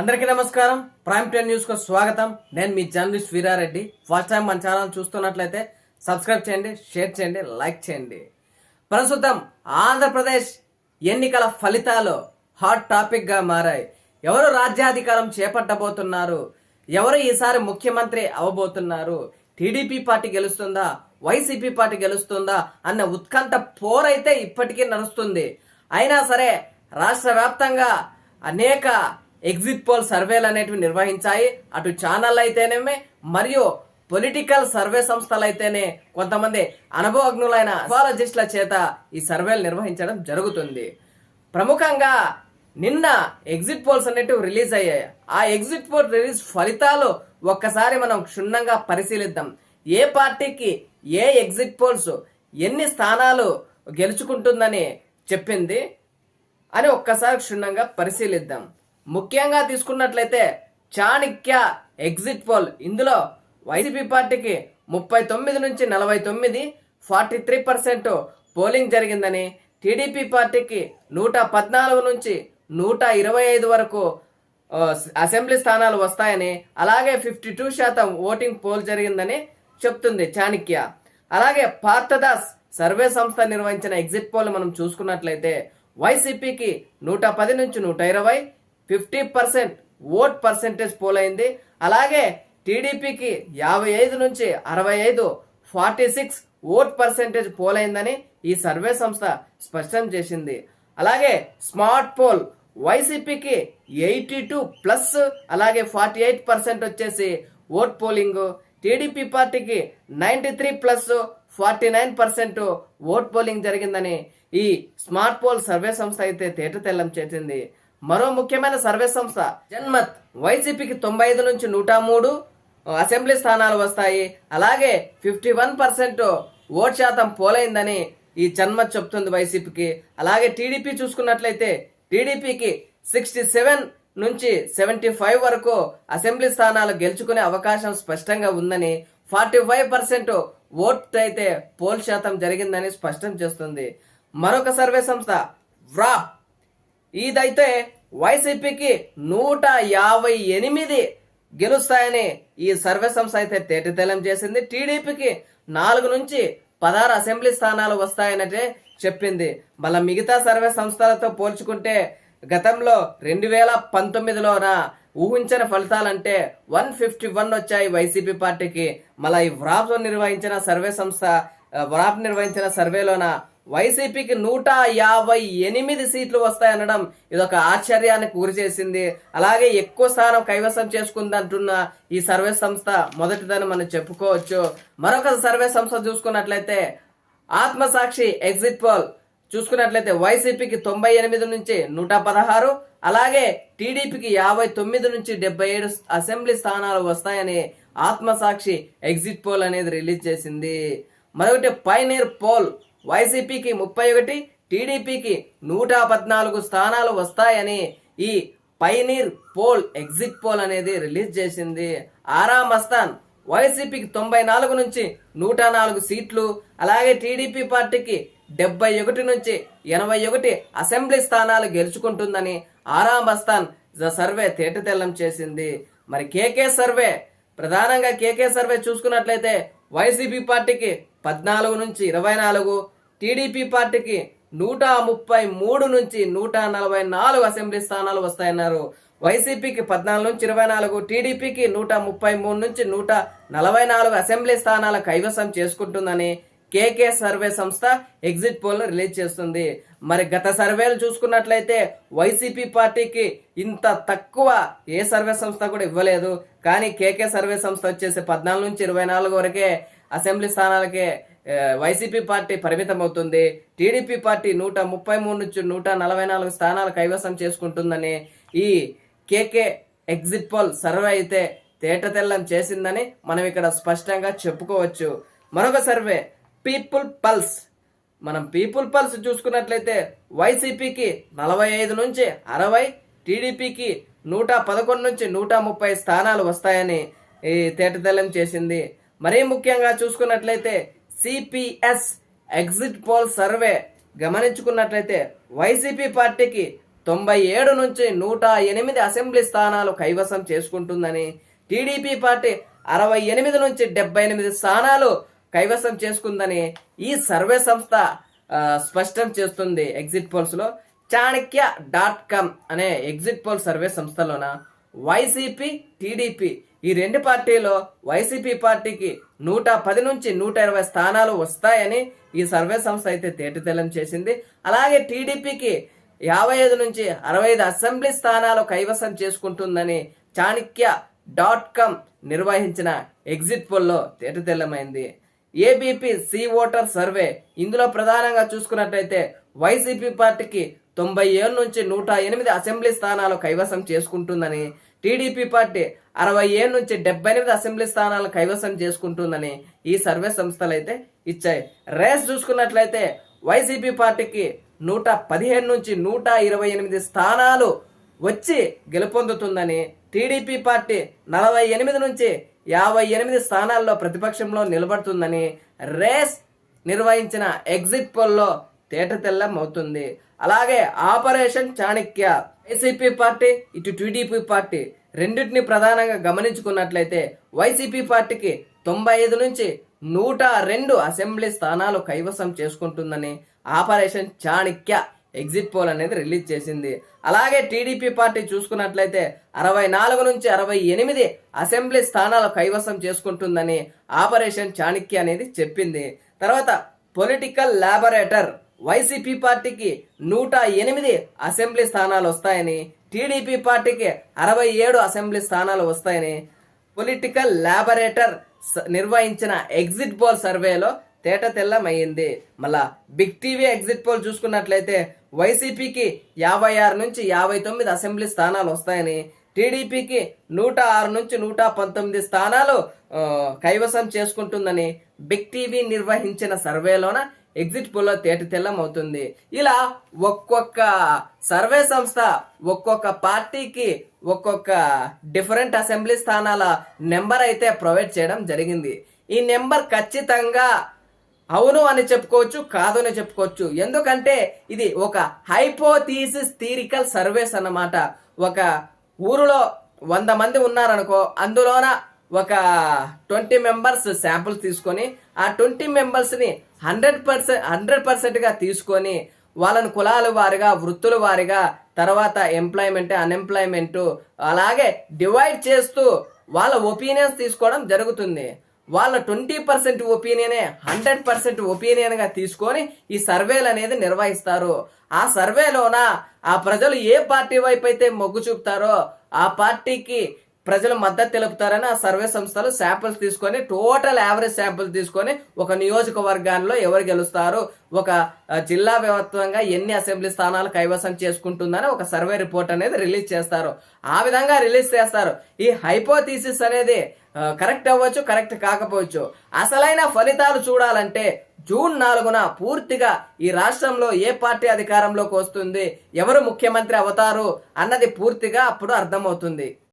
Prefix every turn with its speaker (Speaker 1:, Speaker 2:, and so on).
Speaker 1: అందరికీ నమస్కారం. Prime ten న్యూస్కు స్వాగతం. నేను మీ జర్నలిస్ట్ వీరారెడ్డి. ఫస్ట్ టైం మన ఛానల్ చూస్తున్నట్లయితే సబ్స్క్రైబ్ చేయండి షేర్ చేయండి లైక్ చేయండి. ప్రస్తుతం ఆంధ్రప్రదేశ్ ఎన్నికల ఫలితాలు హాట్ టాపిక్గా మారాయి. ఎవరు రాజ్యాధికారం చేపట్టబోతున్నారు? ఎవరు ఈసారి ముఖ్యమంత్రి అవ్వబోతున్నారు? టీడీపీ పార్టీ గెలుస్తుందా? వైసీపీ పార్టీ గెలుస్తుందా? అన్న ఉత్కంఠ పోరైతే ఇప్పటికీ నడుస్తుంది. అయినా సరే రాష్ట్ర వ్యాప్తంగా అనేక ఎగ్జిట్ పోల్ సర్వేలు అనేటివి నిర్వహించాయి. అటు ఛానల్ అయితేనేమే మరియు పొలిటికల్ సర్వే సంస్థలు అయితేనే కొంతమంది అనుభవజ్ఞులైన అఫాలజిస్టుల చేత ఈ సర్వేలు నిర్వహించడం జరుగుతుంది. ప్రముఖంగా నిన్న ఎగ్జిట్ పోల్స్ అనేటివి రిలీజ్ అయ్యాయి. ఆ ఎగ్జిట్ పోల్ రిలీజ్ ఫలితాలు ఒక్కసారి మనం క్షుణ్ణంగా పరిశీలిద్దాం. ఏ పార్టీకి ఏ ఎగ్జిట్ పోల్స్ ఎన్ని స్థానాలు గెలుచుకుంటుందని చెప్పింది అని ఒక్కసారి క్షుణ్ణంగా పరిశీలిద్దాం. ముఖ్యంగా తీసుకున్నట్లయితే చాణిక్య ఎగ్జిట్ పోల్. ఇందులో వైసీపీ పార్టీకి ముప్పై తొమ్మిది నుంచి నలభై తొమ్మిది ఫార్టీ త్రీ పర్సెంట్ పోలింగ్ జరిగిందని టీడీపీ పార్టీకి నూట పద్నాలుగు నుంచి నూట ఇరవై ఐదు వరకు అసెంబ్లీ స్థానాలు వస్తాయని అలాగే ఫిఫ్టీ టూ శాతం ఓటింగ్ పోల్ జరిగిందని చెప్తుంది చాణిక్య. అలాగే పార్థదాస్ సర్వే సంస్థ నిర్వహించిన ఎగ్జిట్ పోల్ మనం చూసుకున్నట్లయితే వైసీపీకి నూట పది నుంచి నూట ఇరవై fifty percent vote percentage poll అయింది అలాగే టీడీపీకి యాభై ఐదు నుంచి అరవై ఐదు forty six vote percentage pole అయిందని ఈ సర్వే సంస్థ స్పష్టం చేసింది. అలాగే స్మార్ట్ పోల్ వైసీపీకి ఎయిటీ టూ ప్లస్ అలాగే ఫార్టీ ఎయిట్ పర్సెంట్ వచ్చేసి ఓట్ పోలింగ్. టీడీపీ పార్టీకి ninety three plus forty nine percent vote polling జరిగిందని ఈ స్మార్ట్ పోల్ సర్వే సంస్థ అయితే తేట తెల్లం చేసింది. మరో ముఖ్యమైన సర్వే సంస్థ జన్మత్ వైసీపీకి తొంభై ఐదు నుంచి నూట మూడు అసెంబ్లీ స్థానాలు వస్తాయి. అలాగే ఫిఫ్టీ వన్ పర్సెంట్ ఓట్ శాతం పోలైందని ఈ జన్మత్ చెప్తుంది వైసీపీకి. అలాగే టీడీపీ చూసుకున్నట్లయితే టీడీపీకి సిక్స్టీ సెవెన్ నుంచి సెవెంటీ ఫైవ్ వరకు అసెంబ్లీ స్థానాలు గెలుచుకునే అవకాశం స్పష్టంగా ఉందని ఫార్టీ ఫైవ్ పర్సెంట్ ఓట్ అయితే పోల్ శాతం జరిగిందని స్పష్టం చేస్తుంది. మరొక సర్వే సంస్థ వ్రాప్. ఇదైతే వైసీపీకి నూట యాభై ఎనిమిది గెలుస్తాయని ఈ సర్వే సంస్థ అయితే తేటతెల్లం చేసింది. టీడీపీకి నాలుగు నుంచి పదహారు అసెంబ్లీ స్థానాలు వస్తాయనటే చెప్పింది. మళ్ళీ మిగతా సర్వే సంస్థలతో పోల్చుకుంటే గతంలో రెండు వేల పంతొమ్మిదిలోన ఊహించిన ఫలితాలంటే వన్ ఫిఫ్టీ వన్ వచ్చాయి వైసీపీ పార్టీకి. మళ్ళీ ఈ వ్రాప్ నిర్వహించిన సర్వే సంస్థ వ్రాప్ నిర్వహించిన సర్వేలోన వైసీపీకి నూట యాభై ఎనిమిది సీట్లు వస్తాయనడం ఇదొక ఆశ్చర్యానికి గురి చేసింది. అలాగే ఎక్కువ స్థానం కైవసం చేసుకుందంటున్న ఈ సర్వే సంస్థ మొదటిదని మనం చెప్పుకోవచ్చు. మరొక సర్వే సంస్థ చూసుకున్నట్లయితే ఆత్మసాక్షి ఎగ్జిట్ పోల్ చూసుకున్నట్లయితే వైసీపీకి తొంభై ఎనిమిది నుంచి నూట పదహారు అలాగే టీడీపీకి యాభై తొమ్మిది నుంచి డెబ్బై ఏడు అసెంబ్లీ స్థానాలు వస్తాయని ఆత్మసాక్షి ఎగ్జిట్ పోల్ అనేది రిలీజ్ చేసింది. మరొకటి పైనీర్ పోల్ వైసీపీకి ముప్పై ఒకటి టీడీపీకి నూట పద్నాలుగు స్థానాలు వస్తాయని ఈ పైనీర్ పోల్ ఎగ్జిట్ పోల్ అనేది రిలీజ్ చేసింది. ఆరా మస్తాన్ వైసీపీకి తొంభై నాలుగు నుంచి నూట నాలుగు సీట్లు అలాగే టీడీపీ పార్టీకి డెబ్బై ఒకటి నుంచి ఎనభై ఒకటి అసెంబ్లీ స్థానాలు గెలుచుకుంటుందని ఆరా మస్తాన్ ద సర్వే తేటతెల్లం చేసింది. మరి కేకే సర్వే ప్రధానంగా కేకే సర్వే చూసుకున్నట్లయితే వైసీపీ పార్టీకి పద్నాలుగు నుంచి ఇరవై నాలుగు టీడీపీ పార్టీకి నూట ముప్పై మూడు నుంచి నూట నలభై నాలుగు అసెంబ్లీ స్థానాలు వస్తాయన్నారు. వైసీపీకి పద్నాలుగు నుంచి ఇరవై నాలుగు టీడీపీకి నూట ముప్పై మూడు నుంచి నూట నలభై నాలుగు అసెంబ్లీ స్థానాల కైవసం చేసుకుంటుందని కేకే సర్వే సంస్థ ఎగ్జిట్ పోల్ రిలీజ్ చేస్తుంది. మరి గత సర్వేలు చూసుకున్నట్లయితే వైసీపీ పార్టీకి ఇంత తక్కువ ఏ సర్వే సంస్థ కూడా ఇవ్వలేదు. కానీ కేకే సర్వే సంస్థ వచ్చేసి పద్నాలుగు నుంచి ఇరవై నాలుగు వరకే అసెంబ్లీ స్థానాలకే వైసీపీ పార్టీ పరిమితమవుతుంది. టీడీపీ పార్టీ నూట ముప్పై మూడు నుంచి నూట నలభై నాలుగు స్థానాలు కైవసం చేసుకుంటుందని ఈ కేకే ఎగ్జిట్ పోల్ సర్వే అయితే తేటతెల్లం చేసిందని మనం ఇక్కడ స్పష్టంగా చెప్పుకోవచ్చు. మరొక సర్వే పీపుల్ పల్స్. మనం పీపుల్ పల్స్ చూసుకున్నట్లయితే వైసీపీకి నలభై ఐదు నుంచి అరవై టీడీపీకి నూట పదకొండు నుంచి నూట ముప్పై స్థానాలు వస్తాయని ఈ తేటతెల్లం చేసింది. మరీ ముఖ్యంగా చూసుకున్నట్లయితే సిపిఎస్ ఎగ్జిట్ పోల్ సర్వే గమనించుకున్నట్లయితే వైసీపీ పార్టీకి తొంభై ఏడు నుంచి నూట ఎనిమిది అసెంబ్లీ స్థానాలు కైవసం చేసుకుంటుందని టీడీపీ పార్టీ అరవై ఎనిమిది నుంచి డెబ్బై ఎనిమిది స్థానాలు కైవసం చేసుకుందని ఈ సర్వే సంస్థ స్పష్టం చేస్తుంది ఎగ్జిట్ పోల్స్లో. చాణక్య డాట్ కామ్ అనే ఎగ్జిట్ పోల్ సర్వే సంస్థలోన వైసీపీ టీడీపీ ఈ రెండు పార్టీలో వైసీపీ పార్టీకి నూట పది నుంచి నూట ఇరవై స్థానాలు వస్తాయని ఈ సర్వే సంస్థ అయితే తేటతెల్లం చేసింది. అలాగే టీడీపీకి యాభై ఐదు నుంచి అరవై ఐదు అసెంబ్లీ స్థానాలు కైవసం చేసుకుంటుందని చాణక్య డాట్ కామ్ నిర్వహించిన ఎగ్జిట్ పోల్లో తేటతెల్లమైంది. ఏబీపీ సి ఓటర్ సర్వే ఇందులో ప్రధానంగా చూసుకున్నట్లయితే వైసీపీ పార్టీకి తొంభై ఏడు నుంచి నూట ఎనిమిది అసెంబ్లీ స్థానాలు కైవసం చేసుకుంటుందని టీడీపీ పార్టీ అరవై ఏడు నుంచి డెబ్బై ఎనిమిది అసెంబ్లీ స్థానాలు కైవసం చేసుకుంటుందని ఈ సర్వే సంస్థలు అయితే ఇచ్చాయి. రేస్ చూసుకున్నట్లయితే వైసీపీ పార్టీకి నూట పదిహేను నుంచి నూట ఇరవై ఎనిమిది స్థానాలు వచ్చి గెలుపొందుతుందని టీడీపీ పార్టీ నలభై ఎనిమిది నుంచి యాభై ఎనిమిది స్థానాల్లో ప్రతిపక్షంలో నిలబడుతుందని రేస్ నిర్వహించిన ఎగ్జిట్ పోల్లో తేటతెల్లం అవుతుంది. అలాగే ఆపరేషన్ చాణక్య వైసీపీ పార్టీ ఇటు టీడీపీ పార్టీ రెండింటిని ప్రధానంగా గమనించుకున్నట్లయితే వైసీపీ పార్టీకి తొంభై ఐదు నుంచి నూట రెండు అసెంబ్లీ స్థానాలు కైవసం చేసుకుంటుందని ఆపరేషన్ చాణిక్య ఎగ్జిట్ పోల్ అనేది రిలీజ్ చేసింది. అలాగే టీడీపీ పార్టీ చూసుకున్నట్లయితే అరవై నాలుగు నుంచి అరవై ఎనిమిది అసెంబ్లీ స్థానాలు కైవసం చేసుకుంటుందని ఆపరేషన్ చాణక్య అనేది చెప్పింది. తర్వాత పొలిటికల్ లాబరేటర్ వైసీపీ పార్టీకి నూట ఎనిమిది అసెంబ్లీ స్థానాలు వస్తాయని టీడీపీ పార్టీకి అరవై ఏడు అసెంబ్లీ స్థానాలు వస్తాయని పొలిటికల్ ల్యాబరేటర్ నిర్వహించిన ఎగ్జిట్ పోల్ సర్వేలో తేట తెల్లమయ్యింది మళ్ళా బిగ్ టీవీ ఎగ్జిట్ పోల్ చూసుకున్నట్లయితే వైసీపీకి యాభై ఆరు నుంచి యాభై తొమ్మిది అసెంబ్లీ స్థానాలు వస్తాయని టీడీపీకి నూట ఆరు నుంచి నూట పంతొమ్మిది స్థానాలు కైవసం చేసుకుంటుందని బిగ్ టీవీ నిర్వహించిన సర్వేలోన ఎగ్జిట్ పోల్లో తేట అవుతుంది ఇలా ఒక్కొక్క సర్వే సంస్థ ఒక్కొక్క పార్టీకి ఒక్కొక్క డిఫరెంట్ అసెంబ్లీ స్థానాల నెంబర్ అయితే ప్రొవైడ్ చేయడం జరిగింది. ఈ నెంబర్ ఖచ్చితంగా అవును అని చెప్పుకోవచ్చు కాదు అని చెప్పుకోవచ్చు. ఎందుకంటే ఇది ఒక హైపోథీసిస్ థీరికల్ సర్వేస్ అన్నమాట. ఒక ఊరిలో వంద మంది ఉన్నారనుకో అందులోన ఒక ట్వంటీ మెంబర్స్ శాంపుల్స్ తీసుకొని ఆ ట్వంటీ మెంబర్స్ని హండ్రెడ్ పర్సెంట్ హండ్రెడ్ పర్సెంట్గా తీసుకొని వాళ్ళని కులాల వారిగా వృత్తుల వారిగా తర్వాత ఎంప్లాయ్మెంట్ అన్ఎంప్లాయ్మెంట్ అలాగే డివైడ్ చేస్తూ వాళ్ళ ఒపీనియన్స్ తీసుకోవడం జరుగుతుంది. వాళ్ళ ట్వంటీ పర్సెంట్ ఒపీనియనే హండ్రెడ్ పర్సెంట్ ఒపీనియన్గా తీసుకొని ఈ సర్వేలు అనేది నిర్వహిస్తారు. ఆ సర్వేలోన ఆ ప్రజలు ఏ పార్టీ వైపు అయితే మొగ్గు చూపుతారో ఆ పార్టీకి ప్రజలు మద్దతు తెలుపుతారని ఆ సర్వే సంస్థలు శాంపిల్స్ తీసుకొని టోటల్ యావరేజ్ శాంపిల్ తీసుకొని ఒక నియోజకవర్గాల్లో ఎవరు గెలుస్తారు ఒక జిల్లా వ్యాప్తంగా ఎన్ని అసెంబ్లీ స్థానాలు కైవసం చేసుకుంటుందని ఒక సర్వే రిపోర్ట్ అనేది రిలీజ్ చేస్తారు. ఆ విధంగా రిలీజ్ చేస్తారు. ఈ హైపోథీసిస్ అనేది కరెక్ట్ అవ్వచ్చు కరెక్ట్ కాకపోవచ్చు. అసలైన ఫలితాలు చూడాలంటే జూన్ నాలుగున పూర్తిగా ఈ రాష్ట్రంలో ఏ పార్టీ అధికారంలోకి వస్తుంది ఎవరు ముఖ్యమంత్రి అవుతారు అన్నది పూర్తిగా అప్పుడు అర్థమవుతుంది.